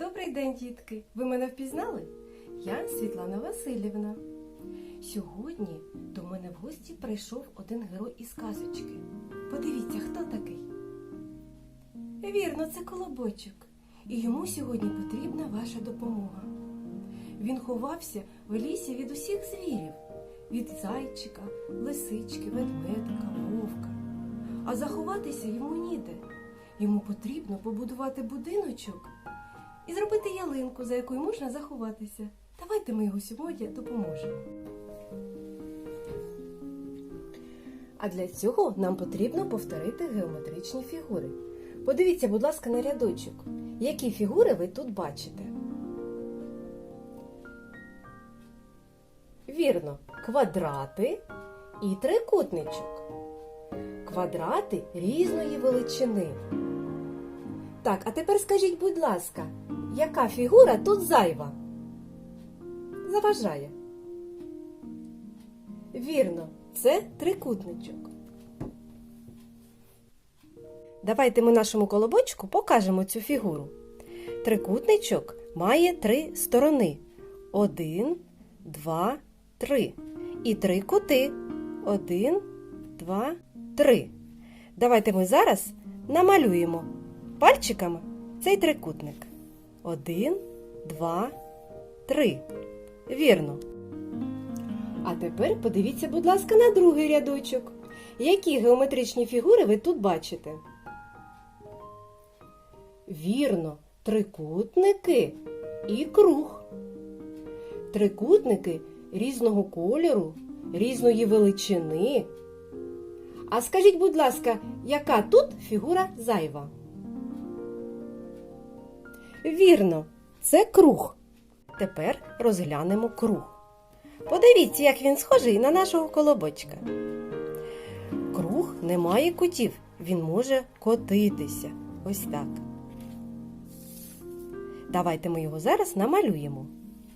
Добрий день, дітки! Ви мене впізнали? Я Світлана Васильівна. Сьогодні до мене в гості прийшов один герой із казочки. Подивіться, хто такий? Вірно, це колобочок. І йому сьогодні потрібна ваша допомога. Він ховався в лісі від усіх звірів, від зайчика, лисички, ведмедика, вовка. А заховатися йому ніде. Йому потрібно побудувати будиночок і зробити ялинку, за якою можна заховатися. Давайте ми його сьогодні допоможемо. А для цього нам потрібно повторити геометричні фігури. Подивіться, будь ласка, на рядочок. Які фігури ви тут бачите? Вірно, квадрати і трикутничок. Квадрати різної величини. Так, а тепер скажіть, будь ласка, яка фігура тут зайва? Заважає. Вірно, це трикутничок. Давайте ми нашому колобочку покажемо цю фігуру. Трикутничок має три сторони. Один, два, три. І три кути. Один, два, три. Давайте ми зараз намалюємо пальчиками цей трикутник. Один, два, три. Вірно. А тепер подивіться, будь ласка, на другий рядочок. Які геометричні фігури ви тут бачите? Вірно, трикутники і круг. Трикутники різного кольору, різної величини. А скажіть, будь ласка, яка тут фігура зайва? Вірно, це круг. Тепер розглянемо круг. Подивіться, як він схожий на нашого колобочка. Круг не має кутів, він може котитися. Ось так. Давайте ми його зараз намалюємо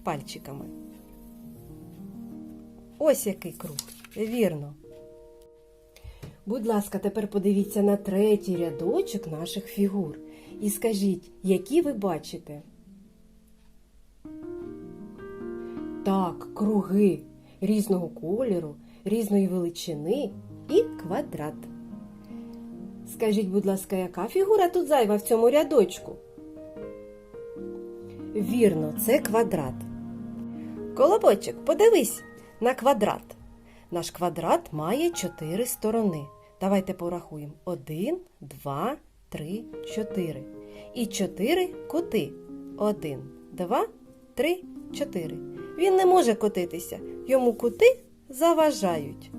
пальчиками. Ось який круг. Вірно. Будь ласка, тепер подивіться на третій рядочок наших фігур. І скажіть, які ви бачите? Так, круги різного кольору, різної величини і квадрат. Скажіть, будь ласка, яка фігура тут зайва в цьому рядочку? Вірно, це квадрат. Колобочок, подивись на квадрат. Наш квадрат має чотири сторони. Давайте порахуємо. Один, два, три, чотири. І чотири кути. Один, два, три, чотири. Він не може котитися. Йому кути заважають.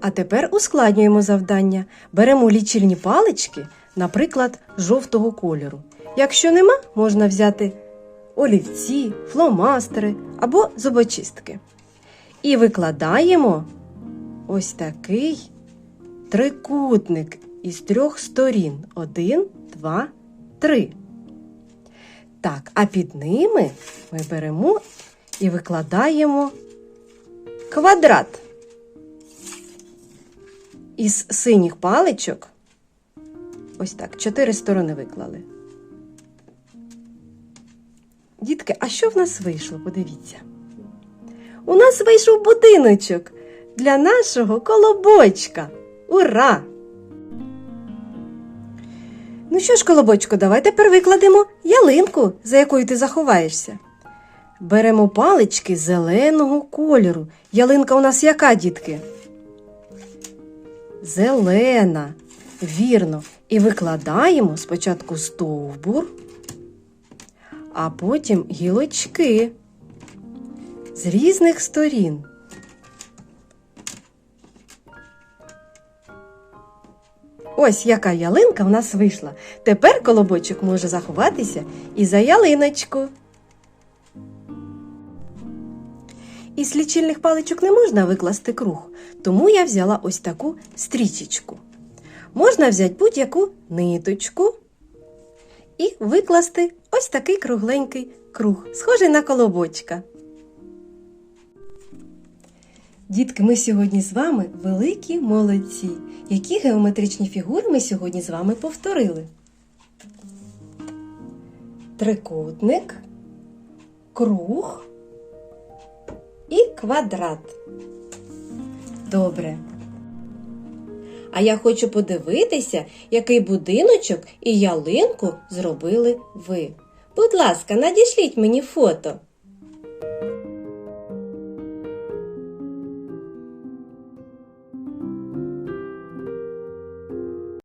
А тепер ускладнюємо завдання. Беремо лічильні палички, наприклад, жовтого кольору. Якщо нема, можна взяти олівці, фломастери або зубочистки. І викладаємо ось такий трикутник із трьох сторін. Один, два, три. Так, а під ними ми беремо і викладаємо квадрат. Із синіх паличок. Ось так, чотири сторони виклали. Дітки, а що в нас вийшло? Подивіться. У нас вийшов будиночок для нашого колобочка. Ура! Ну що ж, колобочко, давай тепер викладемо ялинку, за якою ти заховаєшся. Беремо палички зеленого кольору. Ялинка у нас яка, дітки? Зелена. Вірно. І викладаємо спочатку стовбур, а потім гілочки з різних сторін. Ось яка ялинка в нас вийшла. Тепер колобочок може заховатися і за ялиночку. Із лічильних паличок не можна викласти круг, тому я взяла ось таку стрічечку. Можна взяти будь-яку ниточку і викласти ось такий кругленький круг, схожий на колобочка. Дітки, ми сьогодні з вами великі молодці. Які геометричні фігури ми сьогодні з вами повторили? трикутник, круг і квадрат. Добре. А я хочу подивитися, який будиночок і ялинку зробили ви. Будь ласка, надішліть мені фото.